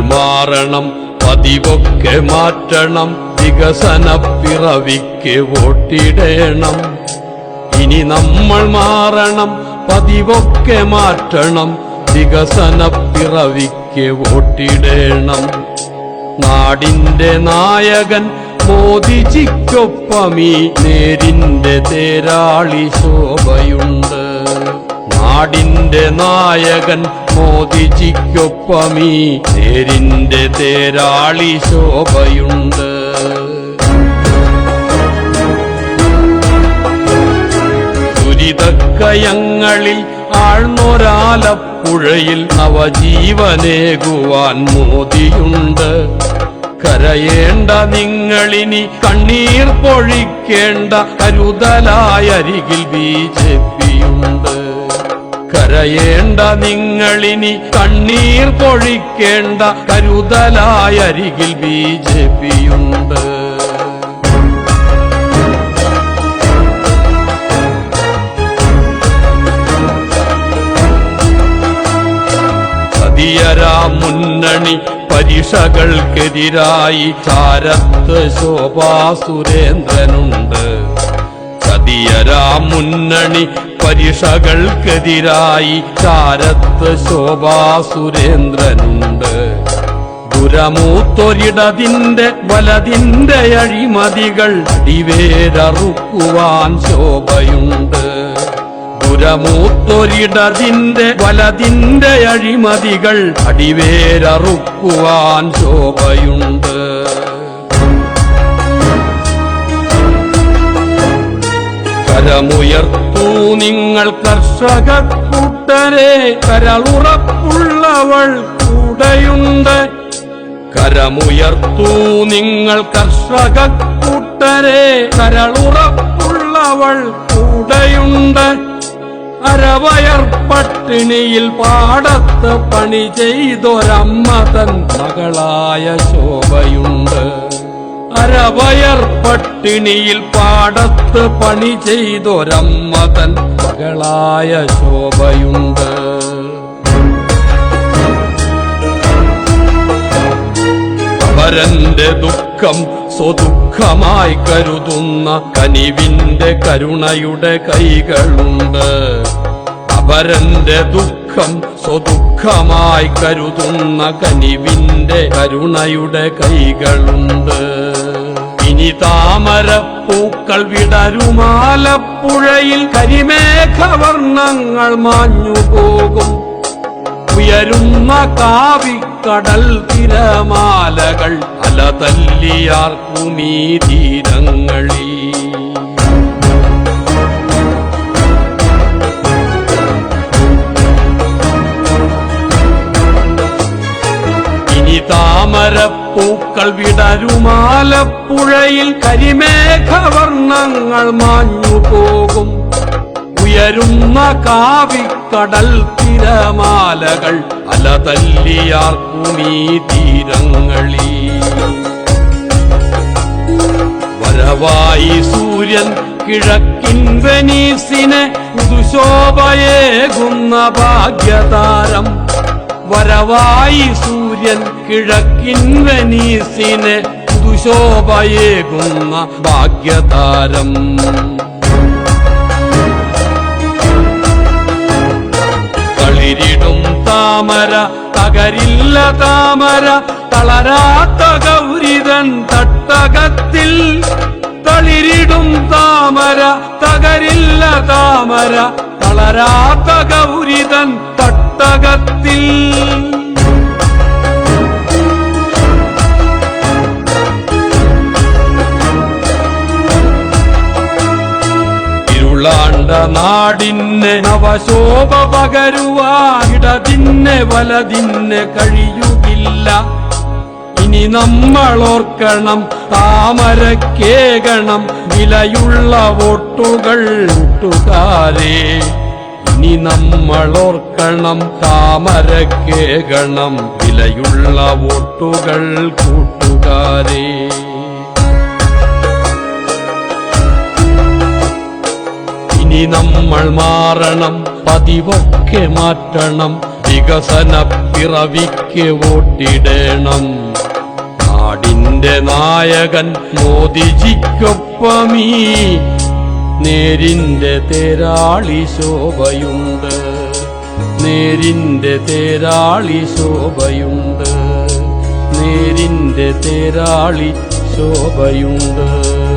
മാറണം പതിവൊക്കെ മാറ്റണം വികസന പിറവിക്ക് വോട്ടിടേണം. ഇനി നമ്മൾ മാറണം പതിവൊക്കെ മാറ്റണം വികസന പിറവിക്ക് വോട്ടിടേണം. നാടിന്റെ നായകൻ മോദിജിക്കൊപ്പമീ നേരിന്റെ തേരാളി ശോഭയുണ്ട്. നാടിന്റെ നായകൻ മോദിജിക്കൊപ്പമീ തേരിന്റെ തേരാളി ശോഭയുണ്ട്. ദുരിതക്കയങ്ങളിൽ ആഴ്ന്നൊരാലപ്പുഴയിൽ നവജീവനേകുവാൻ മോദിയുണ്ട്. കരയേണ്ട നിങ്ങളിനി കണ്ണീർ പൊഴിക്കേണ്ട കരുതലായരികിൽ ബി ജെ പിയുണ്ട്. കരയേണ്ട നിങ്ങളിനി കണ്ണീർ പൊഴിക്കേണ്ട കരുതലായ അരികിൽ ബി ജെ പിയുണ്ട്. സതിയരാ മുന്നണി പരീക്ഷകൾക്കെതിരായി ചാരത്ത് ശോഭാ സുരേന്ദ്രനുണ്ട്. സതിയരാ മുന്നണി പരീക്ഷകൾക്കെതിരായി ചാരത്ത് ശോഭാ സുരേന്ദ്രനുണ്ട്. ദുരമൂത്തൊരിടതിന്റെ വലതിന്റെ അഴിമതികൾ അടിവേരറുക്കുവാൻ ശോഭയുണ്ട്. ദുരമൂത്തൊരിടതിന്റെ വലതിന്റെ അഴിമതികൾ അടിവേരറുക്കുവാൻ ശോഭയുണ്ട്. കരമുയർത്തൂ നിങ്ങൾ കർഷക കൂട്ടരെ. കരളുറപ്പുള്ളവൾ കൂടെയുണ്ട്. കരമുയർത്തൂ നിങ്ങൾ കർഷക കൂട്ടരെ. കരളുറപ്പുള്ളവൾ കൂടെയുണ്ട്. അരവയർ പട്ടിണിയിൽ പാടത്ത് പണി ചെയ്തൊരമ്മ തൻ മകളായ ശോഭയുണ്ട്. അരവയർ പട്ടിണിയിൽ പാടത്ത് പണി ചെയ്തൊരമ്മതൻ മകളായ ശോഭയുണ്ട്. അവരന്റെ ദുഃഖം സ്വദുഃഖമായി കരുതുന്ന കനിവിന്റെ കരുണയുടെ കൈകളുണ്ട്. അവരന്റെ ദുഃഖം സ്വദുഃഖമായി കരുതുന്ന കനിവിന്റെ കരുണയുടെ കൈകളുണ്ട്. ഇനി താമരപ്പൂക്കൾ വിടരുമാലപ്പുഴയിൽ കരിമേഘവർണങ്ങൾ മാഞ്ഞു പോകും. ഉയരുന്ന കാവിക്കടൽ തിരമാലകൾ അലതല്ലിയാർക്കുമീ തല്ലിയാർക്കുമീ ഇനി താമരപ്പൂക്കൾ വിടരുമാലപ്പുഴയിൽ കരിമേഘവർണങ്ങൾ മാഞ്ഞു പോകും. ഉയരുന്ന കാവിക്കടൽ തിരമാലകൾ അലതല്ലിയാർക്കുമീ തീരങ്ങളിൽ വരവായി സൂര്യൻ കിഴക്കിൻ വെനീസിനെ പുതുശോഭയേകുന്ന ഭാഗ്യതാരം. വരവായി സൂര്യൻ കിഴക്കിൻ വെനീസിനെ ദുശോഭയേകുന്ന ഭാഗ്യതാരം. കളിരിടും താമര തകരില്ല താമര തളരാത്ത ഗൗരിതൻ തട്ടകത്തിൽ. തളിരിടും താമര തകരില്ല താമര തളരാത്ത ഗൗരിതൻ തട്ടകത്തിൽ. ഇരുളാണ്ട നാടിന്നെ നവശോഭ പകരുവാടതിന്നെ വലതിന് കഴിയുകില്ല. ഇനി നമ്മൾ ഓർക്കണം താമരക്കേകണം വിലയുള്ള വോട്ടുകൾ കൂട്ടുകാരെ ഇനി നമ്മൾ ഓർക്കണം താമരക്കേകണം വിലയുള്ള വോട്ടുകൾ കൂട്ടുകാരെ ഇനി നമ്മൾ മാറണം പതിവൊക്കെ മാറ്റണം വികസന പിറവിക്ക് വോട്ടിടേണം. നാടിന്റെ നായകൻ മോദിജിക്കൊപ്പമീ നേരിന്റെ തേരാളി ശോഭയുണ്ട്. നേരിന്റെ തേരാളി ശോഭയുണ്ട്. നേരിന്റെ തേരാളി ശോഭയുണ്ട്.